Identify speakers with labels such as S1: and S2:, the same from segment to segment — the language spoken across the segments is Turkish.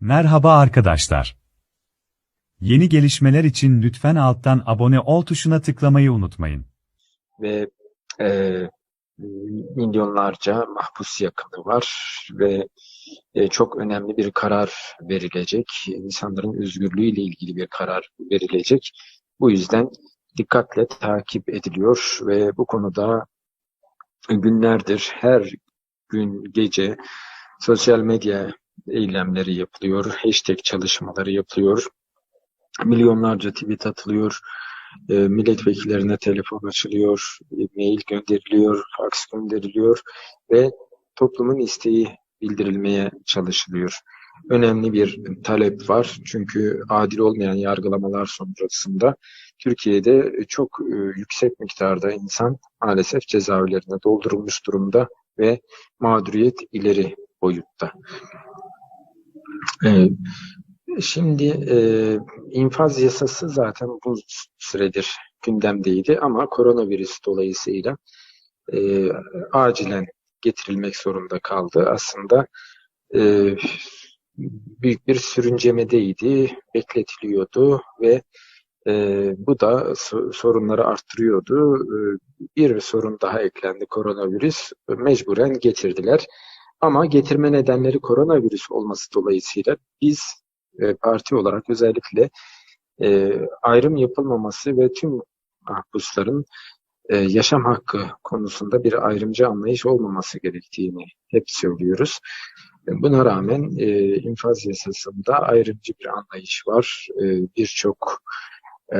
S1: Merhaba arkadaşlar. Yeni gelişmeler için lütfen alttan abone ol tuşuna tıklamayı unutmayın.
S2: ve e, milyonlarca mahpus yakını var ve e, çok önemli bir karar verilecek. İnsanların özgürlüğüyle ilgili bir karar verilecek. Bu yüzden dikkatle takip ediliyor ve bu konuda günlerdir her gün gece sosyal medya eylemleri yapılıyor, hashtag çalışmaları yapılıyor, milyonlarca tweet atılıyor, e, milletvekillerine telefon açılıyor, e, mail gönderiliyor, fax gönderiliyor ve toplumun isteği bildirilmeye çalışılıyor. Önemli bir talep var çünkü adil olmayan yargılamalar sonrasında Türkiye'de çok e, yüksek miktarda insan maalesef cezaevlerine doldurulmuş durumda ve mağduriyet ileri boyutta. Şimdi e, infaz yasası zaten bu süredir gündemdeydi ama koronavirüs dolayısıyla e, acilen getirilmek zorunda kaldı. Aslında e, büyük bir sürüncemedeydi, bekletiliyordu ve e, bu da so- sorunları arttırıyordu. E, bir sorun daha eklendi koronavirüs. Mecburen getirdiler. Ama getirme nedenleri koronavirüs olması dolayısıyla biz e, parti olarak özellikle e, ayrım yapılmaması ve tüm mahpusların e, yaşam hakkı konusunda bir ayrımcı anlayış olmaması gerektiğini hep söylüyoruz. E, Buna rağmen e, infaz yasasında ayrımcı bir anlayış var. E, Birçok e,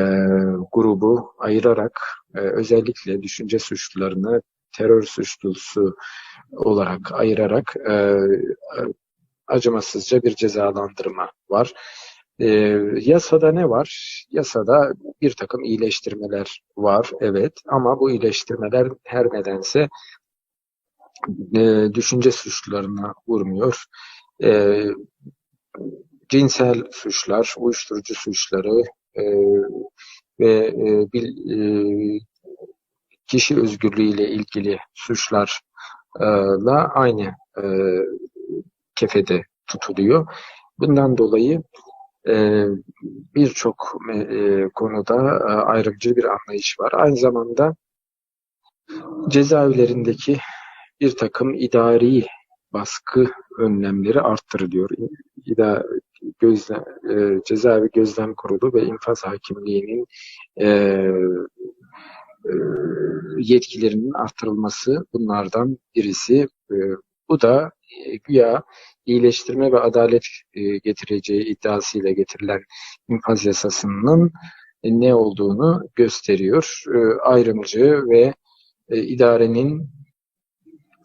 S2: grubu ayırarak e, özellikle düşünce suçlularını terör suçlusu olarak ayırarak e, acımasızca bir cezalandırma var. E, yasada ne var? Yasada bir takım iyileştirmeler var, evet. Ama bu iyileştirmeler her nedense e, düşünce suçlularına vurmuyor. E, cinsel suçlar, uyuşturucu suçları e, ve e, bil, e, kişi özgürlüğüyle ilgili suçlarla aynı e, kefede tutuluyor. Bundan dolayı e, birçok e, konuda ayrımcı bir anlayış var. Aynı zamanda cezaevlerindeki bir takım idari baskı önlemleri arttırılıyor. İda, gözle, e, cezaevi gözlem kurulu ve infaz hakimliğinin e, yetkilerinin arttırılması bunlardan birisi. E, bu da e, güya iyileştirme ve adalet e, getireceği iddiasıyla getirilen infaz yasasının e, ne olduğunu gösteriyor. E, ayrımcı ve e, idarenin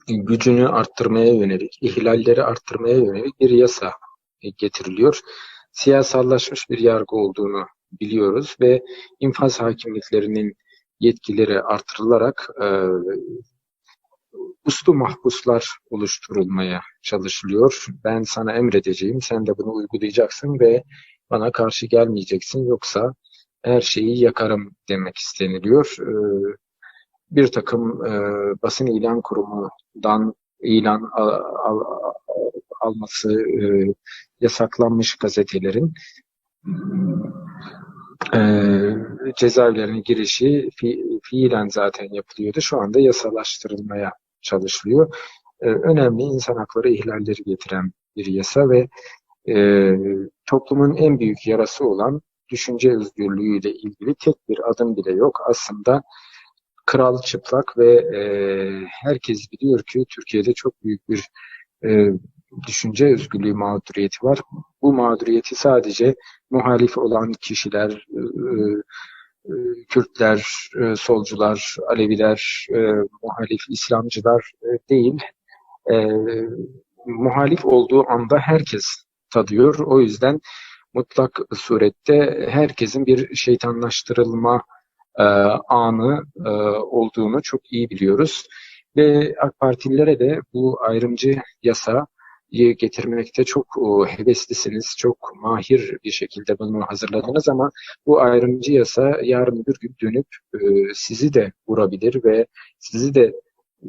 S2: gücünü arttırmaya yönelik, ihlalleri arttırmaya yönelik bir yasa e, getiriliyor. Siyasallaşmış bir yargı olduğunu biliyoruz ve infaz hakimliklerinin yetkileri artırılarak e, uslu mahpuslar oluşturulmaya çalışılıyor. Ben sana emredeceğim, sen de bunu uygulayacaksın ve bana karşı gelmeyeceksin yoksa her şeyi yakarım demek isteniliyor. E, bir takım e, basın ilan kurumundan ilan al, al, alması e, yasaklanmış gazetelerin e, cezaevlerine girişi fi, fiilen zaten yapılıyordu. Şu anda yasalaştırılmaya çalışılıyor. E, önemli insan hakları ihlalleri getiren bir yasa ve e, toplumun en büyük yarası olan düşünce özgürlüğüyle ilgili tek bir adım bile yok. Aslında kral çıplak ve e, herkes biliyor ki Türkiye'de çok büyük bir e, düşünce özgürlüğü mağduriyeti var. Bu mağduriyeti sadece muhalif olan kişiler, e, e, Kürtler, e, solcular, Aleviler, muhalif İslamcılar değil, muhalif olduğu anda herkes tadıyor. O yüzden mutlak surette herkesin bir şeytanlaştırılma anı olduğunu çok iyi biliyoruz. Ve AK Partililere de bu ayrımcı yasa getirmekte çok heveslisiniz, çok mahir bir şekilde bunu hazırladınız ama bu ayrımcı yasa yarın bir gün dönüp e, sizi de vurabilir ve sizi de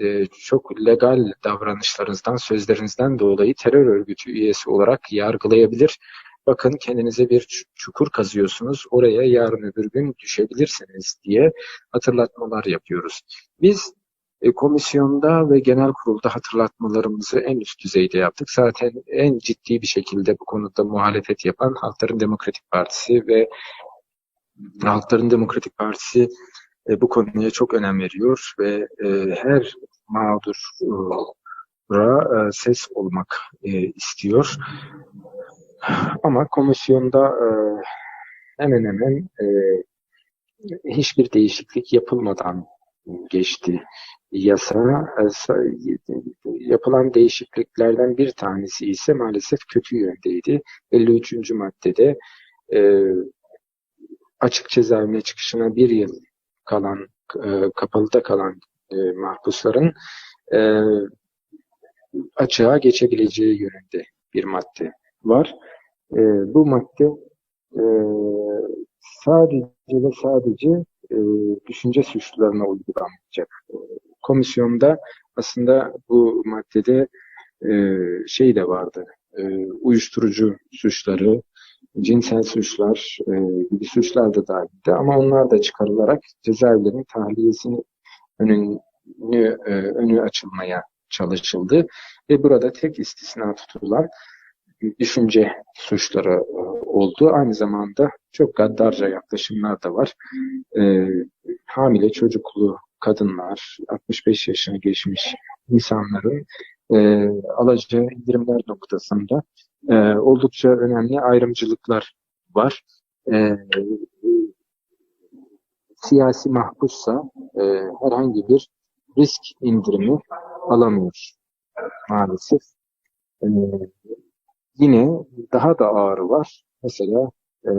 S2: e, çok legal davranışlarınızdan, sözlerinizden dolayı terör örgütü üyesi olarak yargılayabilir. Bakın kendinize bir çukur kazıyorsunuz, oraya yarın öbür gün düşebilirsiniz diye hatırlatmalar yapıyoruz. Biz e, komisyonda ve genel kurulda hatırlatmalarımızı en üst düzeyde yaptık. Zaten en ciddi bir şekilde bu konuda muhalefet yapan Halkların Demokratik Partisi ve Halkların Demokratik Partisi e, bu konuya çok önem veriyor ve e, her mağdura e, ses olmak istiyor. Ama komisyonda hemen hemen hiçbir değişiklik yapılmadan geçti yasa. E, Yapılan değişikliklerden bir tanesi ise maalesef kötü yöndeydi. 53. maddede e, açık cezaevine çıkışına bir yıl kalan, e, kapalıda kalan e, mahpusların e, açığa geçebileceği yönünde bir madde var. E, bu madde e, sadece ve sadece e, düşünce suçlularına uygulanmayacak. Komisyonda aslında bu maddede e, şey de vardı. E, uyuşturucu suçları, cinsel suçlar e, gibi suçlar da dahildi ama onlar da çıkarılarak cezaevlerinin tahliyesini önünü, e, önü açılmaya çalışıldı ve burada tek istisna tutulan düşünce suçları e, oldu. Aynı zamanda çok gaddarca yaklaşımlar da var. E, hamile çocuklu kadınlar, 65 yaşına geçmiş insanların e, alacağı indirimler noktasında e, oldukça önemli ayrımcılıklar var. E, siyasi mahpussa e, herhangi bir risk indirimi alamıyor maalesef. E, yine daha da ağırı var. Mesela e,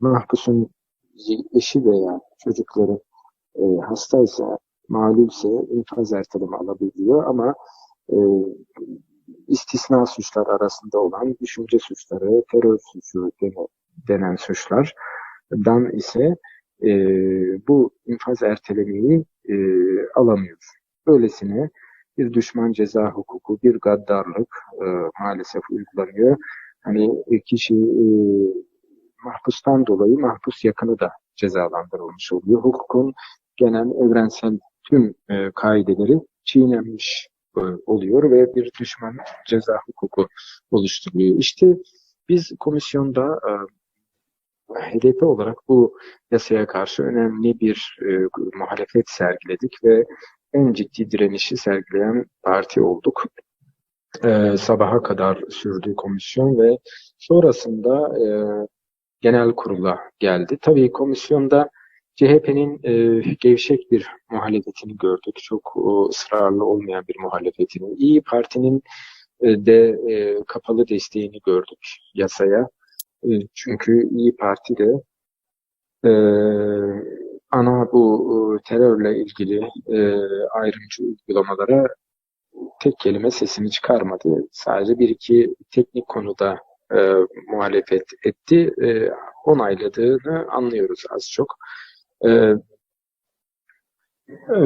S2: mahpusun eşi veya çocukları e, hastaysa, malumse infaz erteleme alabiliyor ama e, istisna suçlar arasında olan düşünce suçları, terör suçu dene- denen suçlardan ise e, bu infaz ertelemeyi e, alamıyor. Böylesine bir düşman ceza hukuku, bir gaddarlık e, maalesef uygulanıyor. Hani kişi e, mahpustan dolayı mahpus yakını da cezalandırılmış oluyor. Hukukun genel evrensel tüm e, kaideleri çiğnenmiş e, oluyor ve bir düşman ceza hukuku oluşturuluyor. İşte biz komisyonda e, HDP olarak bu yasaya karşı önemli bir e, muhalefet sergiledik ve en ciddi direnişi sergileyen parti olduk. E, sabaha kadar sürdü komisyon ve sonrasında e, genel kurula geldi. Tabii komisyonda CHP'nin e, gevşek bir muhalefetini gördük. Çok e, ısrarlı olmayan bir muhalefetini. İyi Parti'nin e, de e, kapalı desteğini gördük yasaya. E, çünkü İyi Parti de e, ana bu e, terörle ilgili e, ayrımcı uygulamalara tek kelime sesini çıkarmadı. Sadece bir iki teknik konuda e, muhalefet etti. E, onayladığını anlıyoruz az çok. E, e,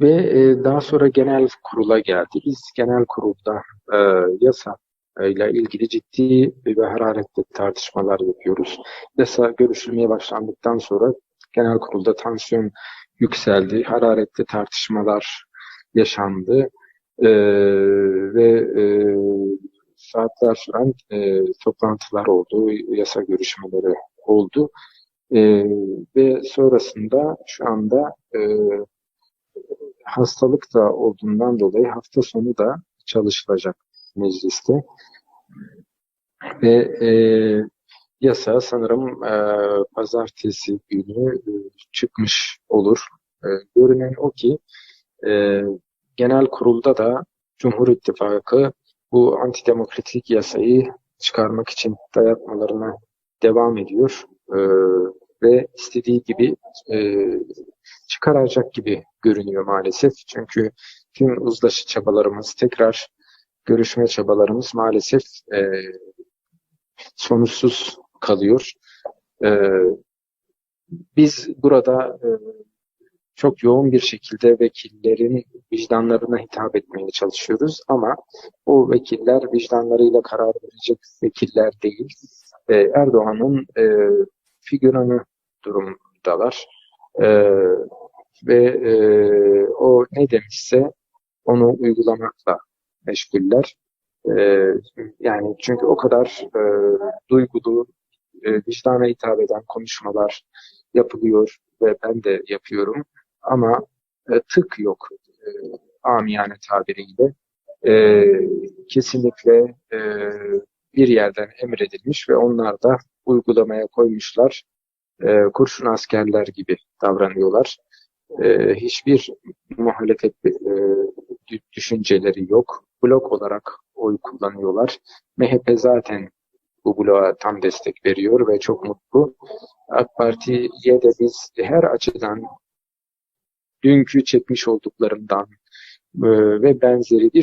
S2: ve e, daha sonra genel kurula geldi. Biz genel kurulda e, yasa ile ilgili ciddi ve hararetli tartışmalar yapıyoruz. Yasa görüşülmeye başlandıktan sonra genel kurulda tansiyon yükseldi, hararetli tartışmalar yaşandı e, ve e, saatler süren e, toplantılar oldu, yasa görüşmeleri oldu e, ve sonrasında şu anda e, hastalık da olduğundan dolayı hafta sonu da çalışılacak mecliste ve e, yasa sanırım e, pazartesi günü e, çıkmış olur. E, görünen o ki e, genel kurulda da Cumhur İttifakı bu antidemokratik yasayı çıkarmak için dayatmalarına devam ediyor E, ve istediği gibi e, çıkaracak gibi görünüyor maalesef. Çünkü tüm uzlaşı çabalarımız, tekrar görüşme çabalarımız maalesef e, sonuçsuz kalıyor. E, biz burada e, çok yoğun bir şekilde vekillerin vicdanlarına hitap etmeye çalışıyoruz ama o vekiller vicdanlarıyla karar verecek vekiller değil. E, Erdoğan'ın e, figüranı durumdalar. E, ve e, o ne demişse onu uygulamakla meşguller. E, yani çünkü o kadar e, duygulu, e, vicdana hitap eden konuşmalar yapılıyor ve ben de yapıyorum. Ama e, tık yok e, amiyane tabiriyle. E, kesinlikle e, bir yerden emredilmiş ve onlar da uygulamaya koymuşlar. E, kurşun askerler gibi davranıyorlar. E, hiçbir muhalefet e, dü- düşünceleri yok. Blok olarak oy kullanıyorlar. MHP zaten bu bloğa tam destek veriyor ve çok mutlu. AK Parti'ye de biz her açıdan dünkü çekmiş olduklarından e, ve benzeri bir